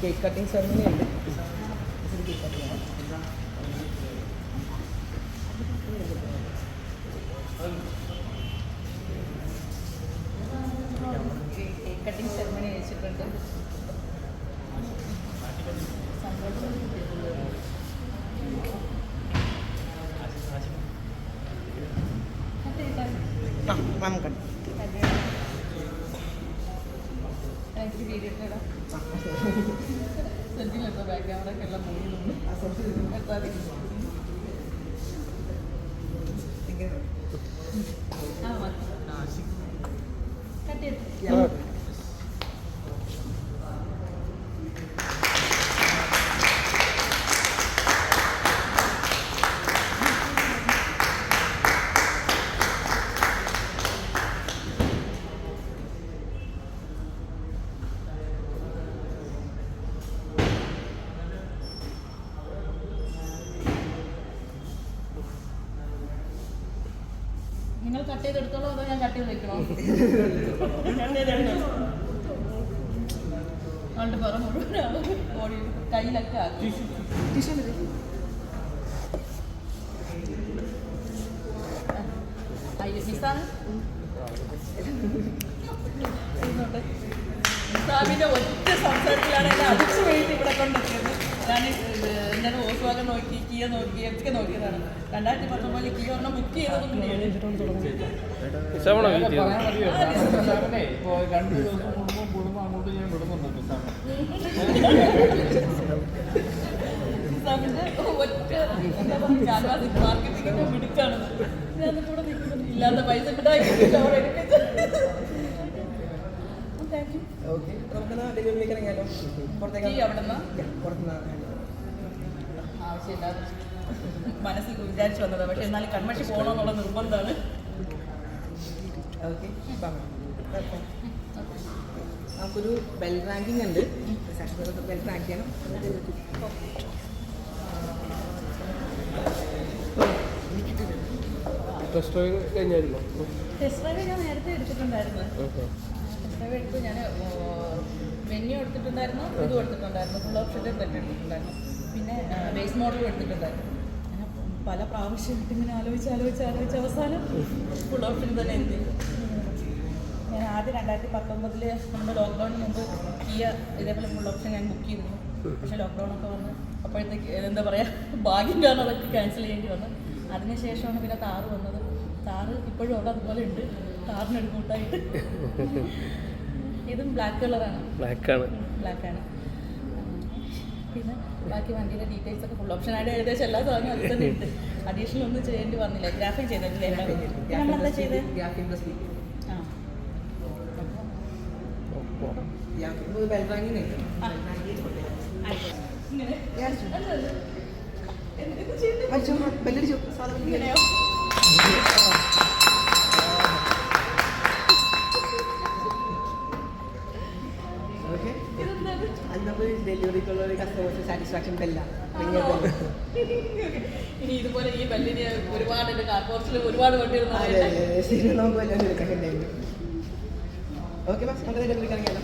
Cake cutting ceremony అండి cake cutting cake cutting ceremony చేసేటట్టు మనం కట్టి ആ ബാക്ക് ക്യാമറ ഒക്കെ എല്ലാം നിന്ന് എത്താതെ കട്ട് ചെയ്ത്? നിങ്ങൾ കട്ട് ചെയ്തെടുത്തോളൂ അതോ ഞാൻ കട്ട് ചെയ്ത് വെക്കണോ? അതുകൊണ്ട് പറ ഓടി കയ്യിലൊക്കെ ആക്കി. അയ്യോ മിസ്സാണ് മിസ്സാമിന്റെ ഒറ്റ സംസാരത്തിലാണ് എന്നെ അടിച്ചു ഞാൻ ഞാൻ ഓസ്വാഗം നോക്കി കിയ നോക്കി ഒക്കെ നോക്കിയതാണ്. രണ്ടായിരത്തി പത്തൊമ്പതിൽ കിയ ഒരെണ്ണം ബുക്ക് ചെയ്തതും രണ്ട് ദിവസം കൂടുമ്പോൾ കൂടുമ്പോൾ അങ്ങോട്ട് ഞാൻ വിടുന്നുണ്ട് ഒറ്റ ക്യാൻവാസ് മാർക്കറ്റിങ്ങിന്റെ മിടുക്കാണ് ഞാൻ കൂടെ ഇല്ലാത്ത പൈസ ഉണ്ടാക്കിയിട്ടില്ല അവിടെ എടുപ്പിച്ച് താങ്ക് യു ഓക്കെ നമുക്ക് ഡെലിവറിയിലേക്ക് ഇറങ്ങിയാലോ? പുറത്തേക്ക് അവിടെ നിന്ന് പുറത്തുനിന്ന് ആവശ്യമില്ലാതെ മനസ്സിൽ വിചാരിച്ചു വന്നത്. പക്ഷെ എന്നാലും കൺമഷി പോകണമെന്നുള്ള നിർബന്ധമാണ്. ഓക്കെ നമുക്കൊരു ബെൽ റാങ്കിങ് ഉണ്ട്. ബെൽ റാങ്ക് ചെയ്യണം. ടെസ്റ്റ് ഡ്രൈവ് കഴിഞ്ഞായിരുന്നു? ടെസ്റ്റ് ഡ്രൈവ് ഞാൻ നേരത്തെ എടുത്തിട്ടുണ്ടായിരുന്നു. ടെസ്റ്റ് ഡ്രൈവ് എടുത്ത്. ഞാൻ മെന്യു എടുത്തിട്ടുണ്ടായിരുന്നു ഇതും എടുത്തിട്ടുണ്ടായിരുന്നു ഫുൾ ഓപ്ഷൻ സെറ്റ് എടുത്തിട്ടുണ്ടായിരുന്നു. പിന്നെ ബേസ് മോഡൽ എടുത്തിട്ടുണ്ടായിരുന്നു. പല പ്രാവശ്യമായിട്ട് ഇങ്ങനെ ആലോചിച്ച് ആലോചിച്ച് ആലോചിച്ച് അവസാനം ഫുൾ ഓപ്ഷൻ തന്നെ എന്ത് ഞാൻ ആദ്യം രണ്ടായിരത്തി പത്തൊമ്പതിൽ നമ്മുടെ ലോക്ക്ഡൗണിന് മുമ്പ് കിയ ഇതേപോലെ ഫുൾ ഓപ്ഷൻ ഞാൻ ബുക്ക് ചെയ്തിരുന്നു. പക്ഷേ ലോക്ക്ഡൗൺ ഒക്കെ വന്ന് അപ്പോഴത്തേക്ക് എന്താ പറയുക ഭാഗ്യം കാരണം അതൊക്കെ ക്യാൻസൽ ചെയ്യേണ്ടി വന്നു. അതിനുശേഷമാണ് പിന്നെ താറ് വന്നത്. താറ് ഇപ്പോഴും അവിടെ അതുപോലെ ഉണ്ട്. താറിനൊരു കൂട്ടായിട്ട്. ഇതും ബ്ലാക്ക് കളറാണ് ബ്ലാക്കാണ് ആണ്. പിന്നെ ബാക്കി വണ്ടിയുടെ ഡീറ്റെയിൽസ് ഒക്കെ ഫുൾ ഓപ്ഷനായിട്ട് ഏകദേശം എല്ലാ സാധനവും അതിൽ തന്നെ ഉണ്ട്. അഡീഷണൽ ഒന്നും ചെയ്യേണ്ടി വന്നില്ല. ഗ്രാഫിക് ചെയ്തിട്ടില്ല. നമ്മളെന്താ ചെയ്തത്. ഇങ്ങനെ. അത് നമ്മൾ ഡെലിവറിക്കുള്ള ഒരു കസ്റ്റമേഴ്സ് സാറ്റിസ്ഫാക്ഷൻ ബെല്ല ആണോ? ഇനി ഇതുപോലെ ഈ ബല്ലിന് ഒരുപാട് എന്റെ കാർ പോർച്ചിൽ ഒരുപാട് വണ്ടികൾ നമുക്ക് വല്ലതും എടുക്കാൻ ഉണ്ടായിരുന്നു ഓക്കെ മാം നമുക്ക് ഡെലിവറിക്ക് ഇറങ്ങിയാലോ.